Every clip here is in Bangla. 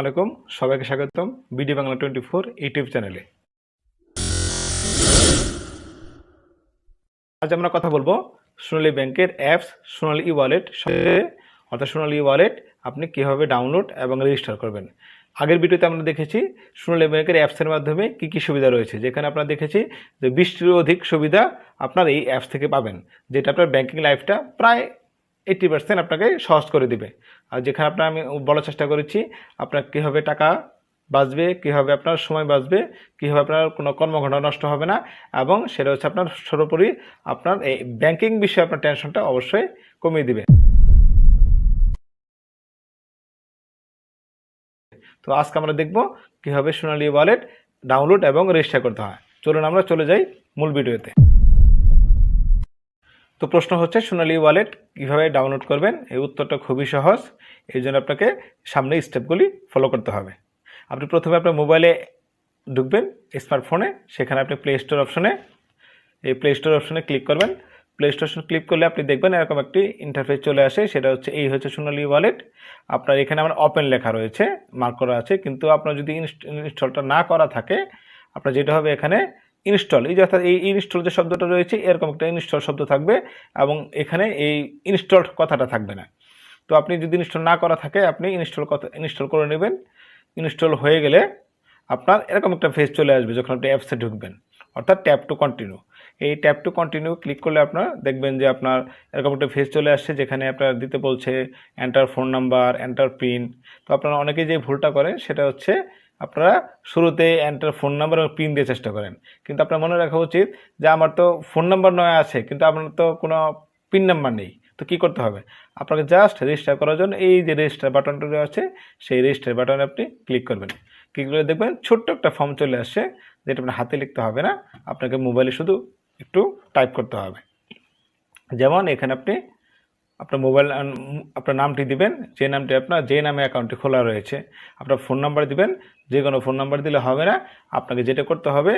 আলাইকুম সবাইকে স্বাগতম BD Bangla twenty four YouTube চ্যানেলে। আজ আমরা কথা বলব সোনালী ব্যাংকের অ্যাপস, সোনালী ই ওয়ালেট অর্থাৎ সোনালী ই ওয়ালেট আপনি কীভাবে ডাউনলোড এবং রেজিস্টার করবেন। আগের ভিডিওতে আমরা দেখেছি সোনালী ব্যাংকের অ্যাপসের মাধ্যমে কী কী সুবিধা রয়েছে। যেখানে আপনারা দেখেছি যে বিশটিরও অধিক সুবিধা আপনার এই অ্যাপস থেকে পাবেন, যেটা আপনার ব্যাংকিং লাইফটা প্রায় এইট্টি পার্সেন্ট আপনাকে সহজ করে দিবে। আর যেখানে আপনার আমি বলার চেষ্টা করেছি, আপনার কীভাবে টাকা বাঁচবে, কীভাবে আপনার সময় বাঁচবে, কীভাবে আপনার কোনো কর্মঘণ্টা নষ্ট হবে না, এবং সেটা হচ্ছে আপনার সর্বোপরি আপনার এই ব্যাংকিং বিষয়ে আপনার টেনশনটা অবশ্যই কমিয়ে দিবে। তো আজকে আমরা দেখব কীভাবে সোনালী ওয়ালেট ডাউনলোড এবং রেজিস্টার করতে হয়। চলুন আমরা চলে যাই মূল ভিডিওতে তো প্রশ্ন হচ্ছে, সোনালী ওয়ালেট কীভাবে ডাউনলোড করবেন? এই উত্তরটা খুবই সহজ। এই জন্য আপনাকে সামনে স্টেপগুলি ফলো করতে হবে। আপনি প্রথমে আপনার মোবাইলে ঢুকবেন স্মার্টফোনে সেখানে আপনি প্লে স্টোর অপশনে এই প্লে স্টোর অপশনে ক্লিক করবেন। প্লে স্টোর ক্লিক করলে আপনি দেখবেন এরকম একটি ইন্টারফেস চলে আসে। সেটা হচ্ছে, এই হচ্ছে সোনালী ওয়ালেট আপনার এখানে আমার ওপেন লেখা রয়েছে মার্ক করা আছে। কিন্তু আপনার যদি ইনস্টলটা না করা থাকে, আপনার যেটা হবে এখানে ইনস্টল এই যে অর্থাৎ এই ইনস্টল যে শব্দটা রয়েছে, এরকম একটা ইনস্টল শব্দ থাকবে এবং এখানে এই ইনস্টলড কথাটা থাকবে না। তো আপনি যদি ইনস্টল না করা থাকে, আপনি ইনস্টল কথা ইনস্টল করে নেবেন। ইনস্টল হয়ে গেলে আপনার এরকম একটা ফেজ চলে আসবে যখন আপনি অ্যাপসে ঢুকবেন। অর্থাৎ ট্যাপ টু কন্টিনিউ এই ট্যাপ টু কন্টিনিউ ক্লিক করলে আপনার দেখবেন যে আপনার এরকম একটা ফেজ চলে আসছে যেখানে আপনার দিতে বলছে enter phone number enter pin তো আপনারা অনেকে যে ভুলটা করেন সেটা হচ্ছে আপনারা শুরুতে এন্টার ফোন নাম্বার এবং পিন দিয়ে চেষ্টা করেন। কিন্তু আপনার মনে রাখা উচিত যে আমার তো ফোন নাম্বার নয় আছে, কিন্তু আপনার তো কোনো পিন নাম্বার নেই। তো কি করতে হবে? আপনাকে জাস্ট রেজিস্টার করার জন্য এই যে রেজিস্টার বাটনটা আছে সেই রেজিস্টার বাটনে আপনি ক্লিক করবেন। ক্লিক করে দেখবেন ছোট্ট একটা ফর্ম চলে আসছে, যেটা আপনার হাতে লিখতে হবে না। আপনাকে মোবাইলে শুধু একটু টাইপ করতে হবে। যেমন এখানে আপনি আপনার মোবাইল আপনার নামটি দিবেন, যে নামটি আপনার, যে নামে অ্যাকাউন্টটি খোলা রয়েছে, আপনার ফোন নাম্বার দিবেন, যে কোনো ফোন নাম্বার দিলে হবে না, আপনাকে যেটা করতে হবে,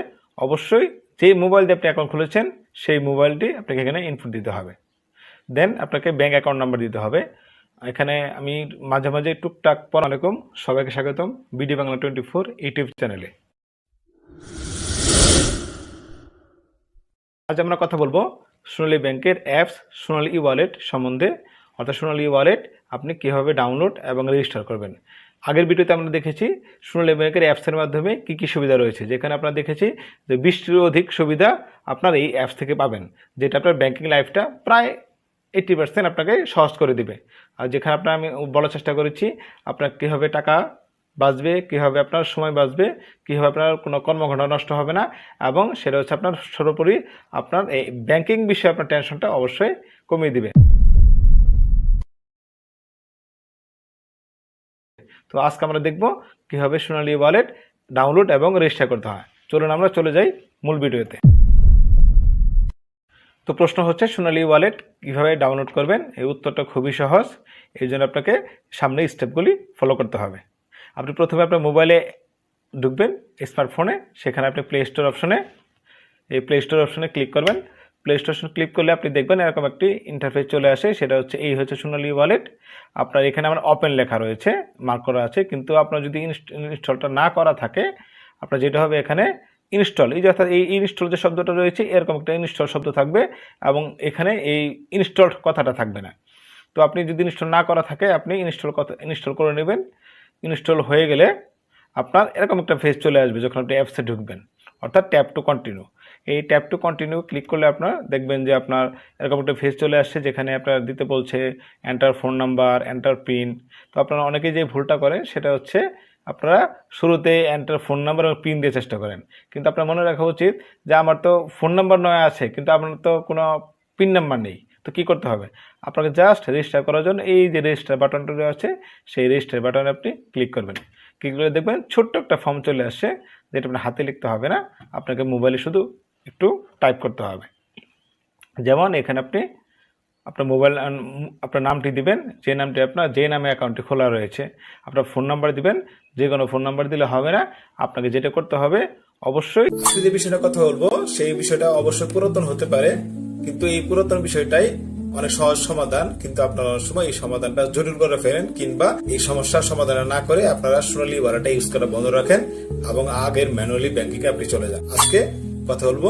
অবশ্যই যে মোবাইল দিয়ে আপনি অ্যাকাউন্ট খুলেছেন, সেই মোবাইলটি আপনাকে এখানে ইনপুট দিতে হবে। দেন আপনাকে ব্যাঙ্ক অ্যাকাউন্ট নাম্বার দিতে হবে। এখানে আমি মাঝে মাঝে টুকটাক পর আলাইকুম, সবাইকে স্বাগতম BD Bangla twenty four YouTube চ্যানেলে। আজ আমরা কথা বলব সোনালী ব্যাংকের অ্যাপস সোনালী ই ওয়ালেট সম্বন্ধে, অর্থাৎ সোনালী ই ওয়ালেট আপনি কীভাবে ডাউনলোড এবং রেজিস্টার করবেন। আগের ভিডিওতে আমরা দেখেছি সোনালী ব্যাংকের অ্যাপসের মাধ্যমে কী কী সুবিধা রয়েছে। যেখানে আপনারা দেখেছি যে বিশটিরও অধিক সুবিধা আপনার এই অ্যাপস থেকে পাবেন, যেটা আপনার ব্যাংকিং লাইফটা প্রায় এইট্টি পার্সেন্ট আপনাকে সহজ করে দিবে। আর যেখানে আপনার আমি বলার চেষ্টা করেছি, আপনার কীভাবে টাকা বাঁচবে কীভাবে আপনার সময় বাঁচবে কীভাবে আপনার কোনো কর্মঘণ্টা নষ্ট হবে না, এবং সেটা হচ্ছে আপনার সর্বোপরি আপনার এই ব্যাংকিং বিষয়ে আপনার টেনশনটা অবশ্যই কমিয়ে দিবে। তো আজকে আমরা দেখব কীভাবে সোনালী ওয়ালেট ডাউনলোড এবং রেজিস্টার করতে হয়। চলুন আমরা চলে যাই মূল ভিডিওতে। তো প্রশ্ন হচ্ছে, সোনালী ওয়ালেট কীভাবে ডাউনলোড করবেন? এই উত্তরটা খুবই সহজ। এই জন্য আপনাকে সামনে স্টেপগুলি ফলো করতে হবে। আপনি প্রথমে আপনার মোবাইলে ঢুকবেন, স্মার্টফোনে, সেখানে আপনি প্লে স্টোর অপশনে এই প্লে স্টোর অপশনে ক্লিক করবেন। প্লে স্টোর ক্লিক করলে আপনি দেখবেন এরকম একটি ইন্টারফেস চলে আসে, সেটা হচ্ছে এই হচ্ছে সোনালি ওয়ালেট আপনার এখানে আমার ওপেন লেখা রয়েছে মার্ক করা আছে, কিন্তু আপনার যদি ইনস্টলটা না করা থাকে, আপনার যেটা হবে এখানে ইনস্টল এই যে অর্থাৎ এই ইনস্টল যে শব্দটা রয়েছে, এরকম একটা ইনস্টল শব্দ থাকবে এবং এখানে এই ইনস্টল কথাটা থাকবে না। তো আপনি যদি ইনস্টল না করা থাকে, আপনি ইনস্টল কথা ইনস্টল করে নেবেন। ইনস্টল হয়ে গেলে আপনার এরকম একটা ফেজ চলে আসবে যখন আপনি অ্যাপসে ঢুকবেন। অর্থাৎ ট্যাপ টু কন্টিনিউ এই ট্যাপ টু কন্টিনিউ ক্লিক করলে আপনার দেখবেন যে আপনার এরকম একটা ফেজ চলে আসছে যেখানে আপনার দিতে বলছে enter phone number enter pin তো আপনারা অনেকেই যে ভুলটা করেন সেটা হচ্ছে আপনারা শুরুতে এন্টার ফোন নাম্বার এবং পিন দিয়ে চেষ্টা করেন। কিন্তু আপনার মনে রাখা উচিত যে আমার তো ফোন নাম্বার নয় আছে, কিন্তু আপনার তো কোনো পিন নাম্বার নেই। তো কী করতে হবে? আপনাকে জাস্ট রেজিস্টার করার জন্য এই যে রেজিস্টার বাটনটা আছে, সেই রেজিস্টার বাটনে আপনি ক্লিক করবেন। ক্লিক করে দেখবেন ছোট্ট একটা ফর্ম চলে আসছে, যেটা আপনার হাতে লিখতে হবে না, আপনাকে মোবাইলে শুধু একটু টাইপ করতে হবে। যেমন এখানে আপনি আপনার মোবাইল আপনার নামটি দিবেন, যে নামটি আপনার, যে নামে অ্যাকাউন্টটি খোলা রয়েছে, আপনার ফোন নাম্বার দিবেন, যে কোনো ফোন নাম্বার দিলে হবে না, আপনাকে যেটা করতে হবে, অবশ্যই যে বিষয়টা কথা বলব, সেই বিষয়টা অবশ্যই পুরাতন হতে পারে। কিন্তু এই পুরাতন বিষয়টাই অনেক সহজ সমাধান, কিন্তু আপনারা সময় এই সমাধানটা জটিল করে ফেলেন, কিংবা এই সমস্যার সমাধান না করে আপনারা সোনালী ওয়ালেটটা ইউজ করা বন্ধ রাখেন এবং আগের ম্যানুয়ালি ব্যাংকিং আপনি চলে যান। আজকে কথা বলব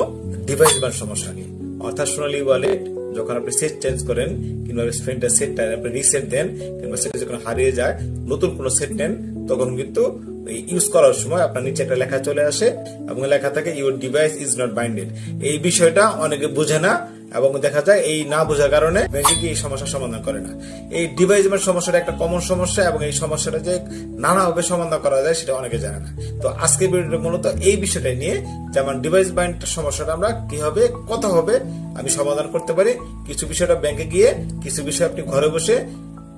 ডিভাইস বান সমস্যা নিয়ে। অর্থাৎ সোনালী ওয়ালেট যখন আপনি সেট চেঞ্জ করেন, কিংবা স্পেনটা সেটটা আপনি রিসেট দেন, কিংবা সেটা যখন হারিয়ে যায়, নতুন কোনো সেট নেন তখন কিন্তু ইউজ করার সময় আপনার নিচে একটা লেখা চলে আসে এবং লেখা থাকে your device is not binded এই বিষয়টা অনেকে বোঝে না এবং দেখা যায় এই না বোঝার কারণে ব্যাংকিং এই সমস্যার সমাধান করে না। এই ডিভাইস সমস্যাটা একটা কমন সমস্যা এবং এই সমস্যাটা যে নানাভাবে সমাধান করা যায় সেটা অনেকে জানে না। তো আজকের ভিডিওটা মূলত এই বিষয়টা নিয়ে যেমন ডিভাইস বাইন্ড সমস্যাটা আমরা কীভাবে কত হবে, আমি সমাধান করতে পারি। কিছু বিষয়টা ব্যাংকে গিয়ে, কিছু বিষয় আপনি ঘরে বসে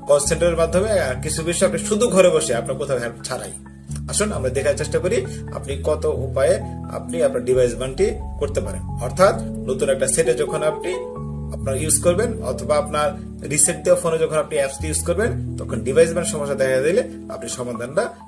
কল সেন্টারের মাধ্যমে আর কিছু বিষয় আপনি শুধু ঘরে বসে আপনার কোথাও হেল্প ছাড়াই। আসুন, আমরা দেখার চেষ্টা করি আপনি কত উপায়ে আপনি আপনার ডিভাইস বানটি করতে পারেন। অর্থাৎ, নতুন একটা সেটে যখন আপনি আপনার ইউজ করবেন, অথবা আপনার রিসেন্ট দেওয়া ফোনে যখন আপনি অ্যাপস ইউজ করবেন, তখন ডিভাইস বান সমস্যা দেখা দিলে আপনি সমাধানটা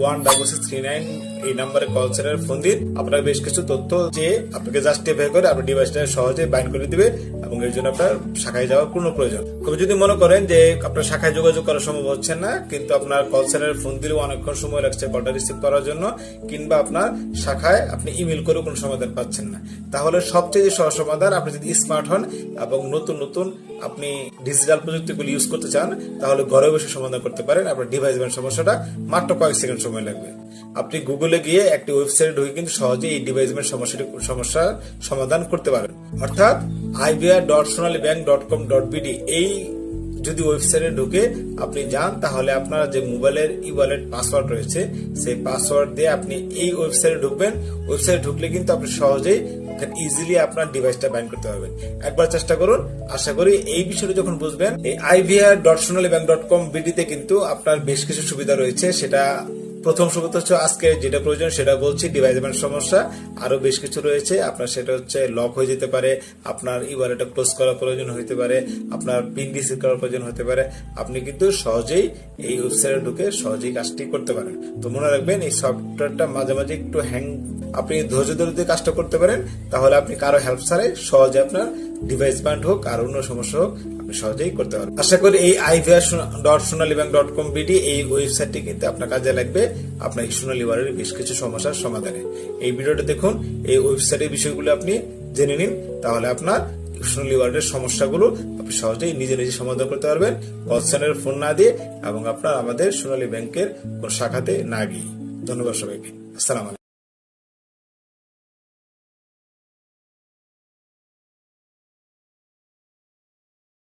one double six three nine এই নাম্বারে কল সেন্টারে ফোন দিন। আপনার বেশ কিছু তথ্য যে আপনাকে জাস্টিফাই করে আপনার ডিভাইসটা সহজে বাইন্ড করে দিবে এবং এর জন্য আপনার শাখায় যাওয়ার কোনো প্রয়োজন। তবে যদি মনে করেন যে আপনার শাখায় যোগাযোগ করা সম্ভব হচ্ছে না, কিন্তু আপনার কল সেন্টারে ফোন দিলেও অনেকক্ষণ সময় লাগছে কলটা রিসিভ করার জন্য, কিংবা আপনার শাখায় আপনি ইমেল করেও কোনো সমাধান পাচ্ছেন না। তাহলে সবচেয়ে সহজ সমাধান, আপনি যদি স্মার্ট হন এবং নতুন নতুন আপনি ডিজিটাল প্রযুক্তিগুলি ইউজ করতে চান, তাহলে ঘরে বসে সমাধান করতে পারেন। আপনার ডিভাইস ব্যান্ড সমস্যাটা মাত্র কয়েক সেকেন্ড সময় লাগবে। আপনি গুগলে গিয়ে একটি ওয়েবসাইট ঢুকে কিন্তু সহজে এই ডিভাইস ব্যান্ড সমস্যাটি সমস্যার সমাধান করতে পারেন। অর্থাৎ IVR dot Sonali bank dot com dot BD এই যদি ওয়েবসাইটে ঢুকে আপনি যান, তাহলে আপনার যে মোবাইলের ই ওয়ালেট পাসওয়ার্ড রয়েছে, সেই পাসওয়ার্ড দিয়ে আপনি এই ওয়েবসাইটে ঢুকবেন। ওয়েবসাইটে ঢুকলে কিন্তু আপনি সহজেই ইজিলি আপনার ডিভাইসটা ব্যান করতে পারবেন। একবার চেষ্টা করুন। আশা করি এই বিষয়টা যখন বুঝবেন, এই IVR dot Sonali bank dot com বিডিতে কিন্তু আপনার বেশ কিছু সুবিধা রয়েছে। সেটা প্রথম সুবিধা হচ্ছে, আজকে যেটা প্রয়োজন সেটা বলছি ডিভাইস ব্যান্ড সমস্যা। আরও বেশ কিছু রয়েছে। আপনার সেটা হচ্ছে লক হয়ে যেতে পারে, আপনার ইওয়ালেটটা ক্লোজ করার প্রয়োজন হতে পারে, আপনার পিন রিসিভ করার প্রয়োজন হতে পারে। আপনি কিন্তু সহজেই এই ওয়েবসাইটে ঢুকে সহজেই কাজটি করতে পারেন। তো মনে রাখবেন, এই সফটওয়্যারটা মাঝে মাঝে একটু হ্যাং আপনি ধৈর্য ধরে যদি কাজটা করতে পারেন, তাহলে আপনি কারও হেল্প ছাড়াই সহজে আপনার ডিভাইস ব্যান্ড হোক আর অন্য সমস্যা হোক আপনি সহজেই করতে পারবেন। আশা করি এই IVR dot Sonali bank dot com BD এই ওয়েবসাইটটি কিন্তু আপনার কাজে লাগবে। আপনার সোনালী ওয়ারের বেশ কিছু সমস্যার সমাধানে। এই ভিডিওটা দেখুন, এই ওয়েবসাইটের বিষয়গুলো আপনি জেনে নিন, তাহলে আপনার সোনালী ওয়ার্ডের সমস্যাগুলো আপনি সহজেই নিজে নিজে সমাধান করতে পারবেন কল ফোন না দিয়ে এবং আপনার আমাদের সোনালী ব্যাংকের কোন শাখাতে না গিয়ে। ধন্যবাদ সবাইকে। আসসালাম